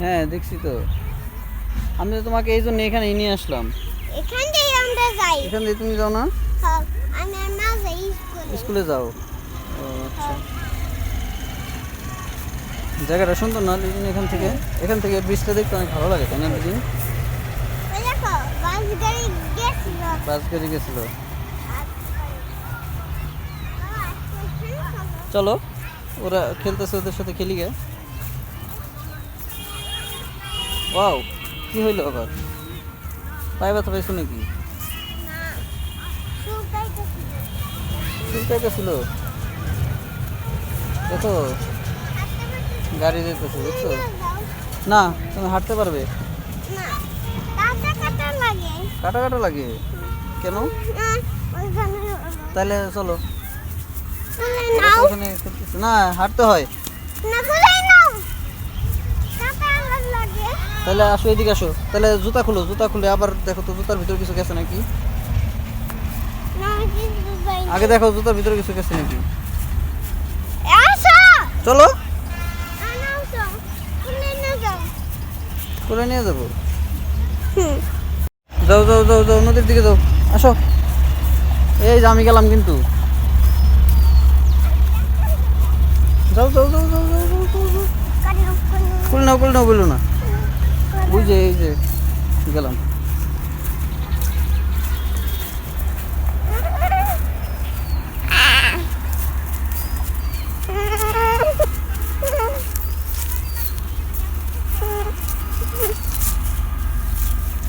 হ্যাঁ দেখছি তো। আমি তো তোমাকে এই জন্য এখানে নিয়ে আসলাম। এখান থেকে আমরা যাই। এখান দিয়ে তুমি যাও না? হ্যাঁ, আমি আর না যাই স্কুলে। স্কুলে যাও। ও আচ্ছা। জায়গাটা সুন্দর না লিজিন এখান থেকে? এখান থেকে ব্রিজটা দেখতে অনেক ভালো লাগে তাই না লিজিন বাস গাড়ি গেছিল। বাস গাড়ি গেছিল। চলো। চলো ওরা খেলতেছে ওদের সাথে খেলি গে। ওয়াও কি হইল আবার? পায়ে ব্যথা পাইছো নাকি? গেছিল দেখো গাড়ি যেতেছে দেখছ না, তুমি হাঁটতে পারবে। কাঁটা কাঁটা লাগে। কেন? তাহলে চলো। না হাঁটতে হয় না খুলে নাও কাঁটা লাগে তাহলে আসো এদিকে আসো। তাহলে জুতা খুলো জুতা খুলে আবার দেখো তো জুতার ভিতরে কিছু গেছে নাকি। আগে দেখো জুতার ভিতরে কিছু গেছে নাকি? চলো। খুলে করে নিয়ে যাব। যাও যাও যাও যাও নদীর দিকে যাও। আসো। এই যে আমি গেলাম কিন্তু। যাও যাও যাও যাও যাও যাও, করে নাও খুল নাও না। ওই যে, এই যে, গেলাম।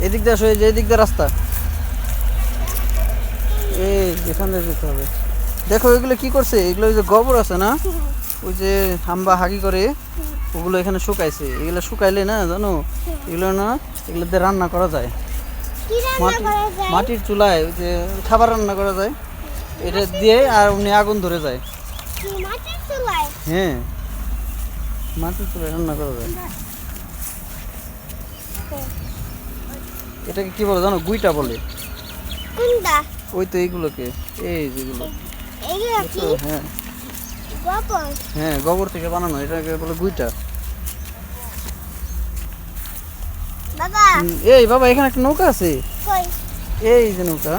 এদিক দিয়ে আসো যে, এদিক দিয়ে রাস্তা। এই, যেখানে যেতে হবে। দেখো, এগুলো কি করছে? এগুলো ওই যে গোবর আছে না? ওই যে হাম্বা হাগি করে। ওগুলো এখানে শুকাইছে। এগুলো শুকাইলে না জানো এগুলো না এগুলো দিয়ে রান্না করা যায়। মাটি মাটির চুলায় ওই যে খাবার রান্না করা যায়। এটা দিয়ে আর উনি আগুন ধরে যায়। হ্যাঁ। মাটির চুলায় রান্না করা যায়। এটাকে কি বলে জানো? গুইটা বলে। ওই তো এইগুলোকে। এই যেগুলো? হ্যাঁ। হ্যাঁ গোবর থেকে বানানো এটাকে বলে গুইটা। এই বাবা এখানে একটা নৌকা আছে। এই যে নৌকা।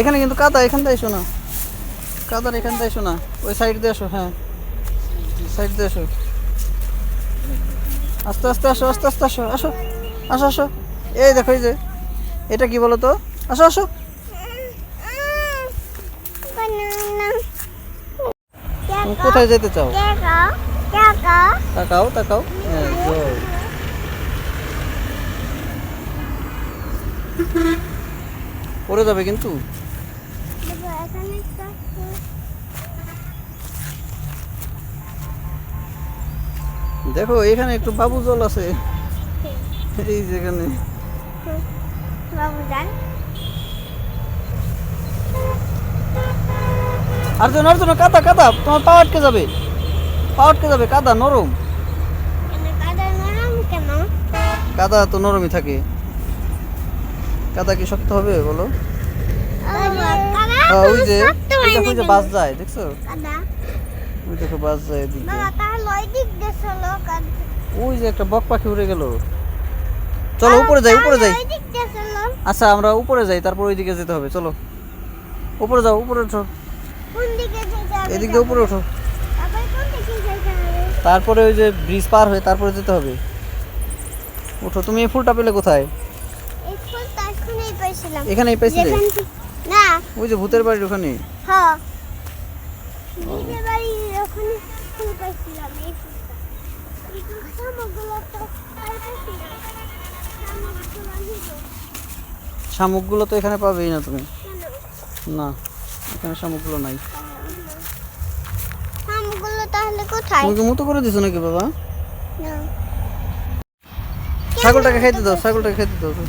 এখানে কিন্তু কাদা এখান থেকে এসো না। কাদার এখান থেকে এসো না। ওই সাইড দিয়ে আসো হ্যাঁ। সাইড দিয়ে আসো আস্তে আস্তে আসো আস্তে আস্তে আসো আসো। আসো আসো। এই দেখো এই যে। এটা কি বলো তো আসো আসো। তুমি কোথায় যেতে চাও? তাকাও তাকাও। হ্যাঁ জয় পড়ে যাবে কিন্তু। দেখো, এখানে একটু বাবু জল আছে। এই যেখানে আর্জুন আর্জুন কাদা কাদা তোমার পা আটকে যাবে। পা আটকে যাবে কাদা নরম। কাদা তো নরমই থাকে। কাদা কি শক্ত হবে বলো? ওই যে ওই যে বাস যায় দেখছ? ওই দেখো বাস যায় এদিকে ওই যে একটা বক পাখি উড়ে গেল। চলো উপরে যাই উপরে যাই। আচ্ছা আমরা উপরে যাই তারপর ওইদিকে যেতে হবে চলো। উপরে যাও উপরে ওঠো এদিক দিয়ে উপরে ওঠো। তারপরে ওই যে ব্রিজ পার হয়ে তারপরে যেতে হবে। ওঠো তুমি এই ফুলটা পেলে কোথায়? এখানেই পাইছিলে? না। ওই যে ভূতের বাড়ির ওখানে হ্যাঁ ফুল পাইছিলাম এই। শামুকগুলো তো এখানে পাবেই না তুমি। না। এখানে শামুকগুলো নাই। শামুকগুলো তাহলে কোথায়? তুমি কি মতো করে দিছো নাকি বাবা? না। ছাগলটাকে খাইতে দাও ছাগলটাকে খাইতে দাও। তো।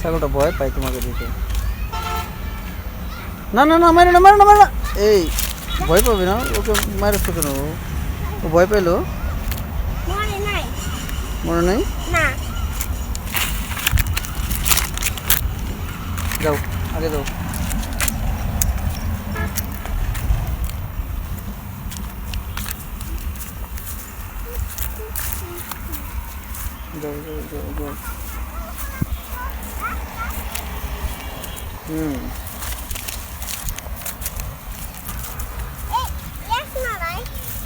ছাগলটা ভয় পাই তোমাকে দেখে। না না না মারো না মারো না মারো না। এই ভয় পাবে না ওকে মারছো কেন ও? ভয় পাইলো? মরে নাই। মনে নেই? না। যাও আগে যাও যাও হুম।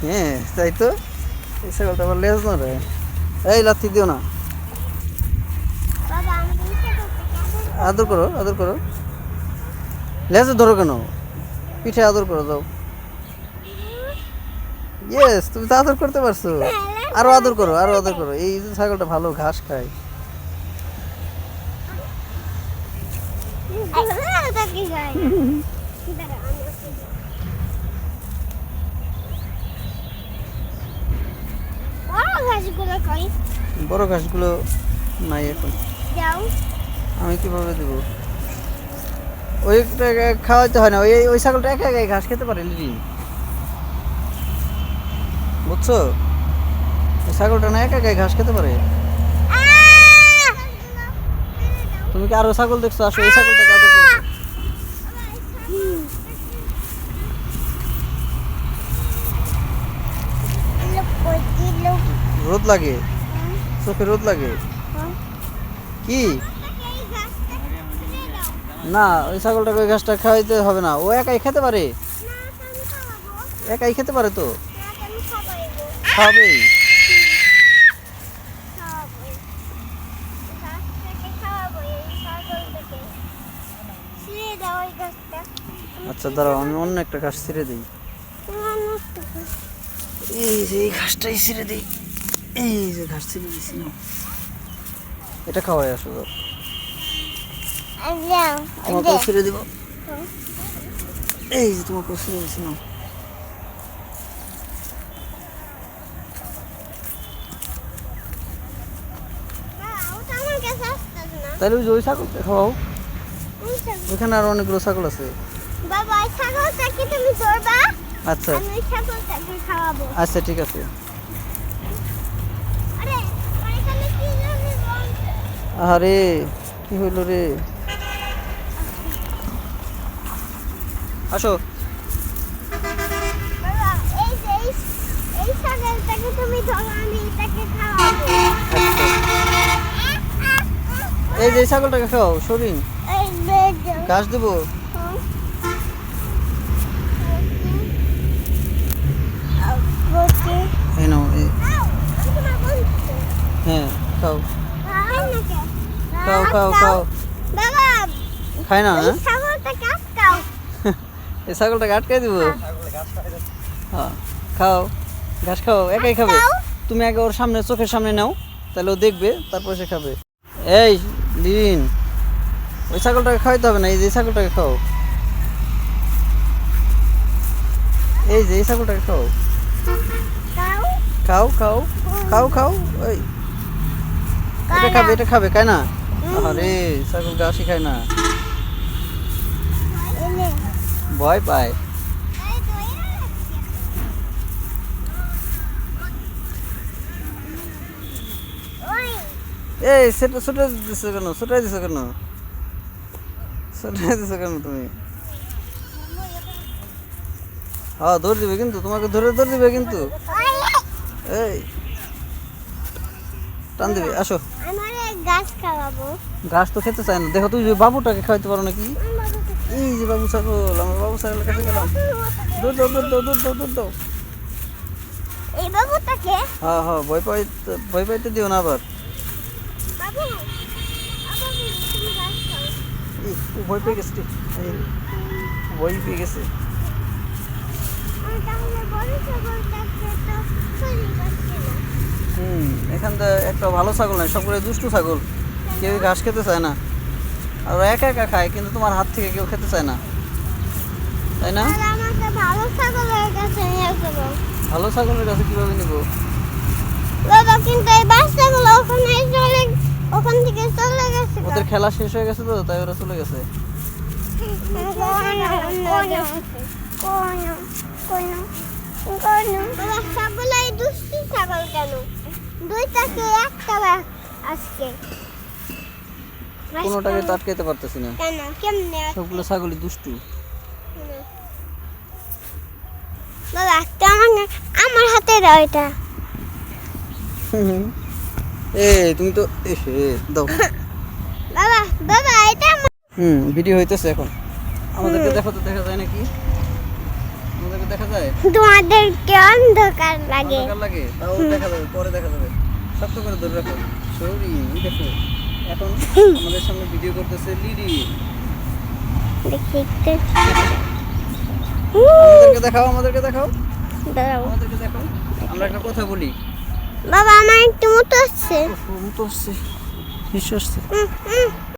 হ্যাঁ তাই তো? এসে ছাগলটা আবার লেজ না রে এই লাত্তি দিও না। আদর করো আদর করো। লেজে ধরো কেন? পিঠে আদর করো যাও। ইয়েস তুমি তো আদর করতে পারছ। আরও আদর করো আরও আদর করো। এই যে ছাগলটা ভালো ঘাস খায়। বড় ঘাসগুলো নাই এখন। যাও। আমি কীভাবে দেবো? ওইটা খাওয়াতে হয় না ওই ওই ছাগলটা একা একাই ঘাস খেতে পারে লিলি। বুঝছ? ওই ছাগলটা না একা একাই ঘাস খেতে পারে। তুমি কি আরও ছাগল দেখছ? আসো এই ছাগলটা লোক রোদ লাগে? চোখে রোদ লাগে? কি? না, ওই ছাগলটাকে ওই ঘাসটা খাওয়াইতে হবে না। ও একাই খেতে পারে? একাই খেতে পারে তো? খাবেই। আচ্ছা দাঁড়াও, আমি অন্য একটা ঘাস ছিঁড়ে দিই। এই যে, এই ঘাসটাই ছিঁড়ে দিই। এই যে, ঘাস ছিঁড়ে না এটা খাওয়াই আসো দাও। তোমাকেও ছিঁড়ে দিব। এই যে তোমাকেও ছিঁড়ে দিছি না তাহলে ওই ছাগলটা খাওয়াও ওইখানে আরও অনেকগুলো ছাগল আছে। বাবা এই ছাগলটাকে তুমি ধরবা। আচ্ছা। আমি ছাগলটাকে খাওয়াবো। আচ্ছা ঠিক আছে। আরে কি আরে কি হইল রে? আসো। এই যে ছাগলটাকে খাও সরিন। ঘাস দেবো। এই নাও হ্যাঁ খাও। খাও খাও খাও খাও। খায় না এই ছাগলটাকে আটকাই দিব? হ্যাঁ খাও ঘাস খাও একাই খাবে। তুমি আগে ওর সামনে চোখের সামনে নাও তাহলে ও দেখবে তারপর সে খাবে। এই লিন ওই ছাগলটাকে খাওয়াইতে হবে না এই যে ছাগলটাকে খাও। এই যে এই ছাগলটাকে খাও। খাও? খাও খাও খাও ওই এটা খাবে এটা খাবে খায় না? আরে ছাগল ঘাসই খায় না। ভয় পায়। এই সেটা ছোটা দিছো কেন? ছোটাই দিছো কেন? ছোটাই দিছো কেন তুমি? হ্যাঁ ধরে দিবে কিন্তু তোমাকে ধরে ধরে দিবে কিন্তু। এই। টান দিবে আসো। আমার গাছ খাওয়াবো। ঘাস তো খেতে চায় না। দেখো তুই যে বাবুটাকে খাওয়াইতে পারো নাকি? এই যে বাবু ছাগল আমার বাবু ছাগলের কাছে গেলাম। দৌড় দাও দৌড় দাও দৌড় দাও দৌড় দাও। এই বাবুটাকে? হ্যাঁ হ্যাঁ ভয় পাই ভয় পাইতে দিও না আবার। ভয় পেয়ে গেছে। এই, ভয় পেয়ে গেছে। হুম এখানটা একটা ভালো ছাগল নাই সবগুলো দুষ্টু ছাগল। কেউ ঘাস খেতে চায় না। আর ওরা একা একা খায় কিন্তু তোমার হাত থেকে কেউ খেতে চায় না। তাই না? ভালো ছাগলের কাছে নিয়ে যাব। ভালো ছাগলের কাছে কীভাবে নিব? বাবা কিন্তু এই বাচ্চাগুলো ওখানে চলে ওখান থেকে চলে গেছে ওদের খেলা শেষ হয়ে গেছে তো তাই ওরা চলে গেছে। ছাগল কেন? দুইটাকে একটা আজকে? কোনোটাকে তো আটকাইতে পারতেছি না। সবগুলো ছাগলই দুষ্টু। আমার হাতে দাও এটা। এ তুমি তো দাও। বাবা বাবা এটা হুম ভিডিও হইতেছে এখন। আমাদেরকে দেখো তো দেখা যায় নাকি? আমাদেরকে দেখা যায়? তোমাদেরকে অন্ধকার লাগে। অন্ধকার লাগে? তাও দেখা যাবে পরে দেখা যাবে। শক্ত করে ধরে রাখো। সরি দেখো। এখন আমাদের সামনে ভিডিও করতেছে লিডি। আমাদেরকে দেখাও আমাদেরকে দেখাও। আমাদেরকে দেখাও। আমরা একটা কথা বলি। বাবা আমার একটু মতো আসছে। উফ, আসছে। নিঃশ্বাস।